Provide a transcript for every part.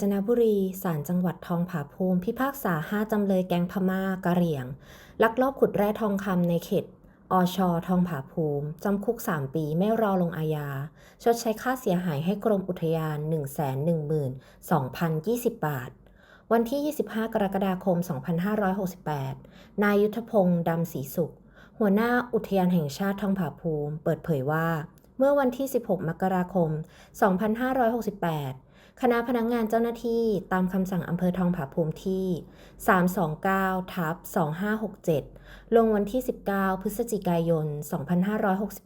จนบุรีศาลจังหวัดทองผาภูมิพิพากษาห้าจำเลยแก๊งพม่ากะเหรี่ยง ลักลอบขุดแร่ทองคำในเขตอชทองผาภูมิ จำคุก 3 ปีไม่รอลงอาญาชดใช้ค่าเสียหายให้กรมอุทยาน 112,020 บาท วันที่ 25 กรกฎาคม 2568 นายยุทธพงศ์ดำศรีสุข หัวหน้าอุทยานแห่งชาติทองผาภูมิ เปิดเผยว่า เมื่อวันที่ 16 มกราคม 2568 คณะพนักงงานเจ้าหน้าที่ตามคำสั่งอำเภอทองผาภูมิที่ 329ทับ2567 ลงวันที่ 19 พฤศจิกายน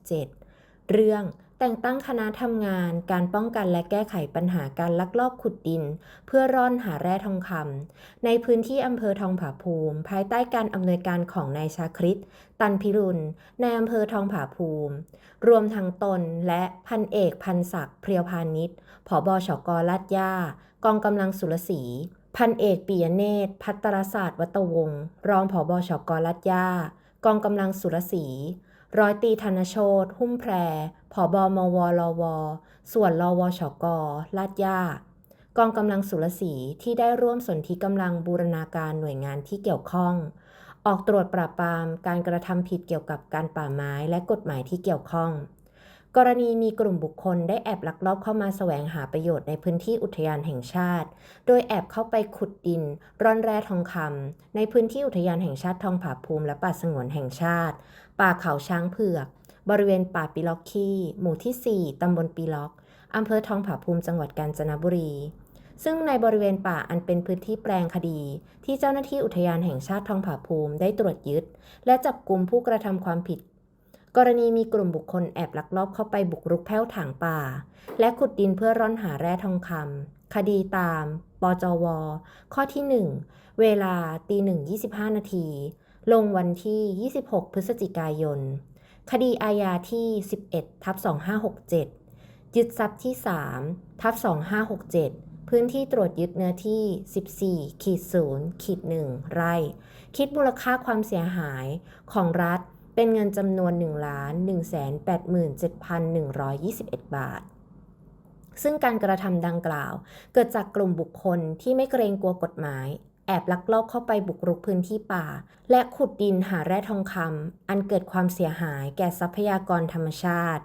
2567 เรื่อง แต่งตั้งคณะทำงานการป้องกันและแก้ไขปัญหาการลักลอบขุดดิน เพื่อร่อนหาแร่ทองคำในพื้นที่อำเภอทองผาภูมิ ภายใต้การอำนวยการของนายชาคริตตันพิรุณในอำเภอทองผาภูมิ รวมทั้งตนและพันเอกพันศักดิ์เพียวพานิชผอบชกลาดย่ากองกำลังสุรศรีพันเอกปียเนตร พัตรศาสตร์วัตวงศ์รองผอบชกลาดย่ากองกำลังสุรศรี ร้อยตีธนโชตหุ้มแพรผอบมวรว ส่วนรวชกลาดย่ากองกำลังสุรศรีที่ได้ร่วมสนธิกำลังบูรณาการหน่วยงานที่เกี่ยวข้อง ออกตรวจปราบปรามการกระทำผิดเกี่ยวกับการป่าไม้และกฎหมายที่เกี่ยวข้อง กรณีมีกลุ่มบุคคลได้แอบลักลอบเข้ามาแสวงหาประโยชน์ในพื้นที่อุทยานแห่งชาติ โดยแอบเข้าไปขุดดิน ร่อนแร่ทองคำในพื้นที่อุทยานแห่งชาติทองผาภูมิและป่าสงวนแห่งชาติ ป่าเขาช้างเผือก บริเวณป่าปิล็อกคีหมู่ที่ 4ตำบลปิล็อกอำเภอทองผาภูมิจังหวัดกาญจนบุรี ซึ่งในบริเวณป่าอันเป็นพื้นที่แปลงคดี ที่เจ้าหน้าที่อุทยานแห่งชาติทองผาภูมิได้ตรวจยึด และจับกลุ่มผู้กระทำความผิด กรณีมีกลุ่มบุคคลแอบลักลอบเข้าไปบุกรุกแผ้วถางป่า และขุดดินเพื่อร่อนหาแร่ทองคำคดีตาม ปจว ข้อที่ 1 เวลาตีหนึ่ง25นาที ลงวันที่ 26 พฤศจิกายน คดีอาญาที่ 11ทับ2567 ยึดทรัพย์ที่3ทับ2567พื้นที่ตรวจยึดเนื้อที่ 14ขีด0ขีด1ไร่ คิดมูลค่าความเสียหายของรัฐ เป็นเงินจำนวน 1 1 8 7 1 2 1 บาท ซึ่งการกระทำดังกล่าว เกิดจากกลุ่มบุคคลที่ไม่เกรงกลัวกฎหมายแอบลักลอบเข้าไปบุกรุกพื้นที่ป่า และขุดดินหาแร่ทองคำอันเกิดความเสียหายแก่ทรัพยากรธรรมชาติ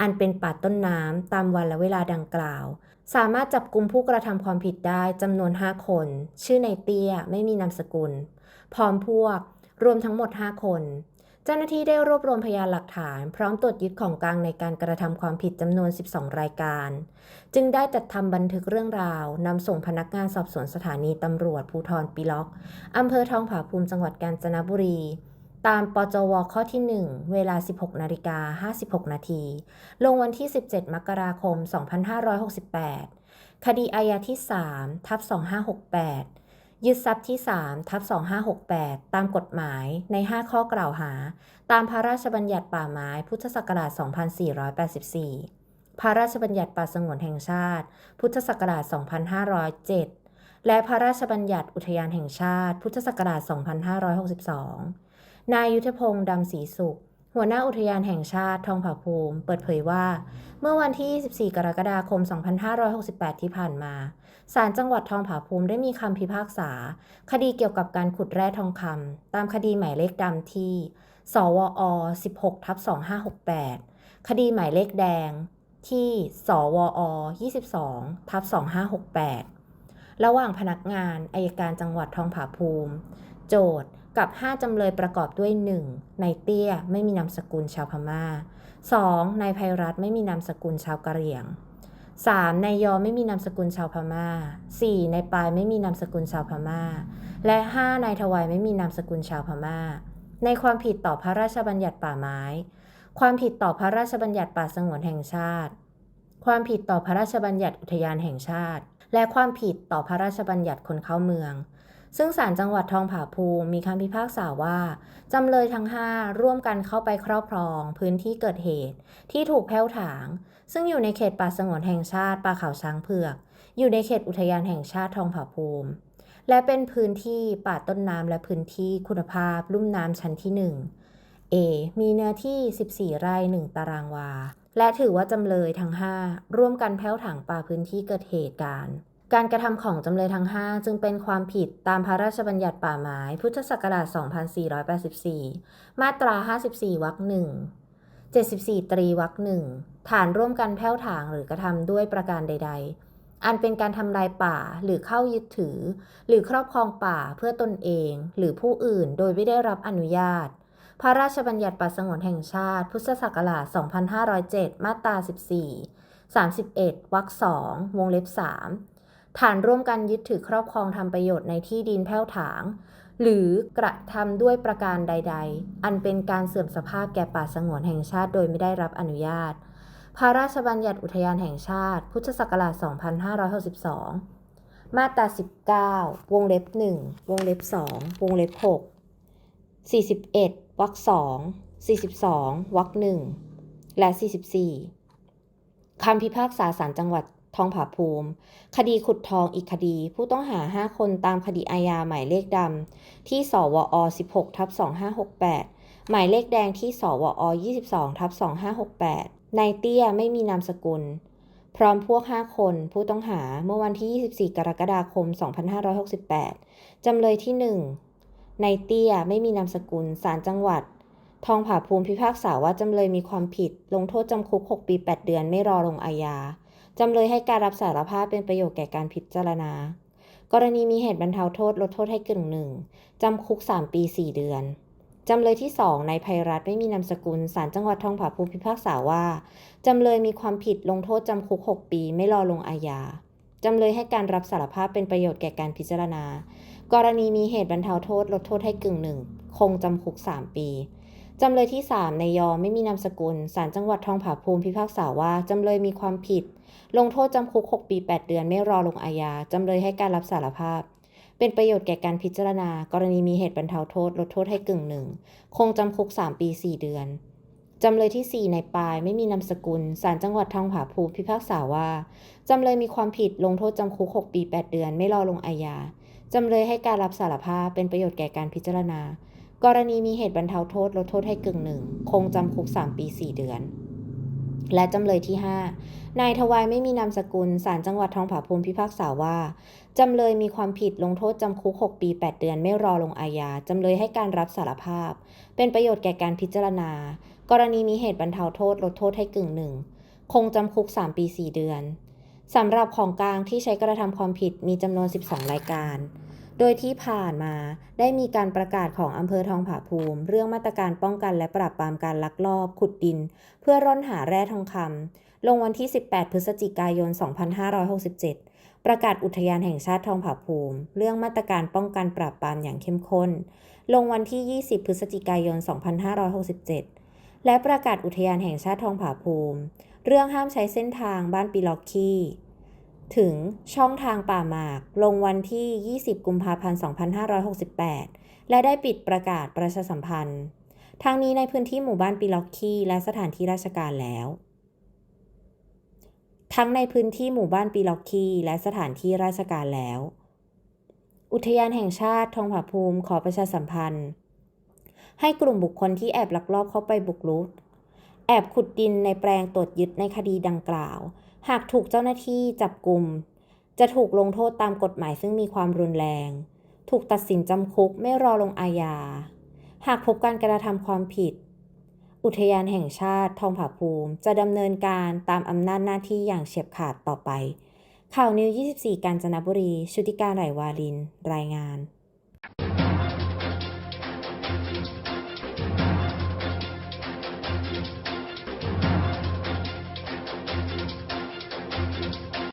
อันเป็นป่าต้นน้ำตามวันและเวลาดังกล่าว สามารถจับกลุ่มผู้กระทำความผิดได้จำนวน 5 คน ชื่อในเตี้ยไม่มีนามสกุล พร้อมพวกรวมทั้งหมด 5 คน จ้าหน้าที่ได้รวบรวมพยานหลักฐาน พร้อมตรวจยึดของกลางในการกระทำความผิดจำนวน 12 รายการ จึงได้จัดทำบันทึกเรื่องราวนำส่งพนักงานสอบสวนสถานีตำรวจภูธรปิล็อกอำเภอทองผาภูมิจังหวัดกาญจนบุรี ตามปจวข้อที่ 1 เวลา 16นาฬิกา56 นาทีลงวันที่ 17 มกราคม 2568 คดีอาญาที่ 3 ทับ 2568 ยึดทรัพย์ที่3ทับ2568 ตามกฎหมายใน 5 ข้อกล่าวหา ตามพระราชบัญญัติป่าไม้พุทธศักราช 2484 พระราชบัญญัติป่าสงวนแห่งชาติ พุทธศักราช 2507 และพระราชบัญญัติอุทยานแห่งชาติ พุทธศักราช 2562 นายยุทธพงศ์ดำศรีสุข หัวหน้าอุทยานแห่งชาติทองผาภูมิ เปิดเผยว่า เมื่อวันที่ 24 กรกฎาคม 2568 ที่ผ่านมาศาลจังหวัดทองผาภูมิได้มีคำพิพากษา คดีเกี่ยวกับการขุดแร่ทองคำตามคดีหมายเลขดำที่ สวอ 16ทับ2568 คดีหมายเลขแดงที่ สวอ 22ทับ2568 ระหว่างพนักงานอายการจังหวัดทองผาภูมิ โจทย์ กับ 5 จำเลยประกอบด้วย 1. นายเตี้ยไม่มีนามสกุลชาวพม่า 2. นายภัยรัฐไม่มีนามสกุลชาวกะเหรี่ยง 3. นายยอไม่มีนามสกุลชาวพม่า 4. นายปายไม่มีนามสกุลชาวพม่า และ 5. นายทวายไม่มีนามสกุลชาวพม่า ในความผิดต่อพระราชบัญญัติป่าไม้ ความผิดต่อพระราชบัญญัติป่าสงวนแห่งชาติ ความผิดต่อพระราชบัญญัติอุทยานแห่งชาติ และความผิดต่อพระราชบัญญัติคนเข้าเมือง ซึ่งศาลจังหวัดทองผาภูมิมีคำพิพากษาว่า จำเลยทั้ง 5 ร่วมกันเข้าไปครอบครอง พื้นที่เกิดเหตุ ที่ถูกแผ้วถาง ซึ่งอยู่ในเขตป่าสงวนแห่งชาติป่าเขาช้างเผือก อยู่ในเขตอุทยานแห่งชาติทองผาภูมิ และเป็นพื้นที่ป่าต้นน้ำและพื้นที่คุณภาพลุ่มน้ำชั้นที่ 1 A มีเนื้อที่ 14 ไร่ 1 ตารางวา และถือว่าจำเลยทั้ง 5 ร่วมกันแผ้วถางป่าพื้นที่เกิดเหตุการณ์ การกระทำของจำเลยทั้ง 5 จึงเป็นความผิดตามพระราชบัญญัติป่าไม้ พุทธศักราช 2484 มาตรา 54 วรรคหนึ่ง74 ตรีวรรคหนึ่งฐานร่วมกันแพ่วถางหรือกระทำด้วยประการใด ๆ อันเป็นการทำลายป่าหรือเข้ายึดถือ หรือครอบครองป่าเพื่อตนเอง หรือผู้อื่นโดยไม่ได้รับอนุญาต พระราชบัญญัติป่าสงวนแห่งชาติ พุทธศักราช 2507 มาตรา 14 31 วรรค2วงเล็บ3 ฐานร่วมกันยึดถือครอบครองทำประโยชน์ในที่ดินแพ่วถาง หรือกระทำด้วยประการใด ๆ อันเป็นการเสื่อมสภาพแก่ป่าสงวนแห่งชาติโดยไม่ได้รับอนุญาต พระราชบัญญัติอุทยานแห่งชาติ พุทธศักราช 2562 มาตรา 19 วงเล็บ 1 วงเล็บ 2 วงเล็บ 6 41วรรค2 42วรรค1และ 44คำพิพากษาศาลจังหวัด ทองผาภูมิ คดีขุดทองอีกคดี ผู้ต้องหา 5 คนตามคดีอาญาหมายเลขดำที่สวอ 16ทับ2568 หมายเลขแดงที่สวอ 22ทับ2568นายเตี้ยไม่มีนามสกุล พร้อมพวก 5 คนผู้ต้องหาเมื่อวันที่ 24 กรกฎาคม 2568 จำเลยที่ 1นายเตี้ยไม่มีนามสกุลศาลจังหวัดทองผาภูมิพิพากษาว่าจำเลยมีความผิด ลงโทษจำคุก 6 ปี 8 เดือนไม่รอลงอาญา จำเลยให้การรับสารภาพเป็นประโยชน์แก่การพิจารณา กรณีมีเหตุบรรเทาโทษลดโทษให้กึ่งหนึ่งจำคุก 3 ปี 4 เดือน จำเลยที่2นายภัยรัฐไม่มีนามสกุลศาลจังหวัดทองผาภูมิพิพากษาว่า จำเลยมีความผิดลงโทษจำคุก 6 ปีไม่รอลงอาญาจำเลยให้การรับสารภาพเป็นประโยชน์แก่การพิจารณา กรณีมีเหตุบรรเทาโทษลดโทษให้กึ่งหนึ่งคงจำคุก 3 ปี จำเลยที่3นยยอไม่มีนามสกุลศาลจังหวัดทองผาภูมิพิพากษาว่า จำเลยมีความผิด ลงโทษจำคุก 6 ปี 8 เดือนไม่รอลงอาญาจำเลยให้การรับสารภาพ เป็นประโยชน์แก่การพิจารณา กรณีมีเหตุบรรเทาโทษ ลดโทษให้กึ่งหนึ่งคงจำคุก 3 ปี 4 เดือน จำเลยที่ 4 ในปายไม่มีนามสกุลศาลจังหวัดทองผาภูมิพิพากษาว่า จำเลยมีความผิดลงโทษจำคุก 6 ปี 8 เดือนไม่รอลงอาญาจำเลยให้การรับสารภาพเป็นประโยชน์แก่การพิจารณา กรณีมีเหตุบรรเทาโทษลดโทษให้กึ่งหนึ่ง คงจำคุก 3 ปี 4 เดือน และจำเลยที่ 5 นายทวายไม่มีนามสกุลศาลจังหวัดทองผาภูมิพิพากษาว่า จำเลยมีความผิดลงโทษจำคุก 6 ปี 8 เดือนไม่รอลงอาญาจำเลยให้การรับสารภาพ เป็นประโยชน์แก่การพิจารณา กรณีมีเหตุบรรเทาโทษลดโทษให้กึ่งหนึ่ง คงจำคุก 3 ปี 4 เดือนสำหรับของกลางที่ใช้กระทำความผิดมีจำนวน 12 รายการ โดยที่ผ่านมาได้มีการประกาศของอำเภอทองผาภูมิ เรื่องมาตรการป้องกันและปราบปรามการลักลอบ ขุดดิน เพื่อร่อนหาแร่ทองคำลงวันที่ 18 พฤศจิกายน 2567 ประกาศอุทยานแห่งชาติทองผาภูมิ เรื่องมาตรการป้องกันปราบปรามอย่างเข้มข้น ลงวันที่ 20 พฤศจิกายน 2567 และประกาศอุทยานแห่งชาติทองผาภูมิ เรื่องห้ามใช้เส้นทางบ้านปีล็อกคี้ ถึงช่องทางป่าหมาก ลงวันที่ 20 กุมภาพันธ์ 2568 และได้ปิดประกาศประชาสัมพันธ์ ทางนี้ในพื้นที่หมู่บ้านปีล็อกคีและสถานที่ราชการแล้ว ทั้งในพื้นที่หมู่บ้านปีล็อกคีและสถานที่ราชการแล้ว อุทยานแห่งชาติทองผาภูมิขอประชาสัมพันธ์ ให้กลุ่มบุคคลที่แอบลักลอบเข้าไปบุกรุก แอบขุดดินในแปลงตรวจยึดในคดีดังกล่าว หากถูกเจ้าหน้าที่จับกลุ่ม จะถูกลงโทษตามกฎหมายซึ่งมีความรุนแรง ถูกตัดสินจำคุกไม่รอลงอาญา หากพบการกระทำความผิด อุทยานแห่งชาติทองผาภูมิ จะดำเนินการตามอำนาจหน้าที่อย่างเฉียบขาดต่อไป ข่าวนิว 24 กาญจนบุรี ชุติการไหลวาลิน รายงาน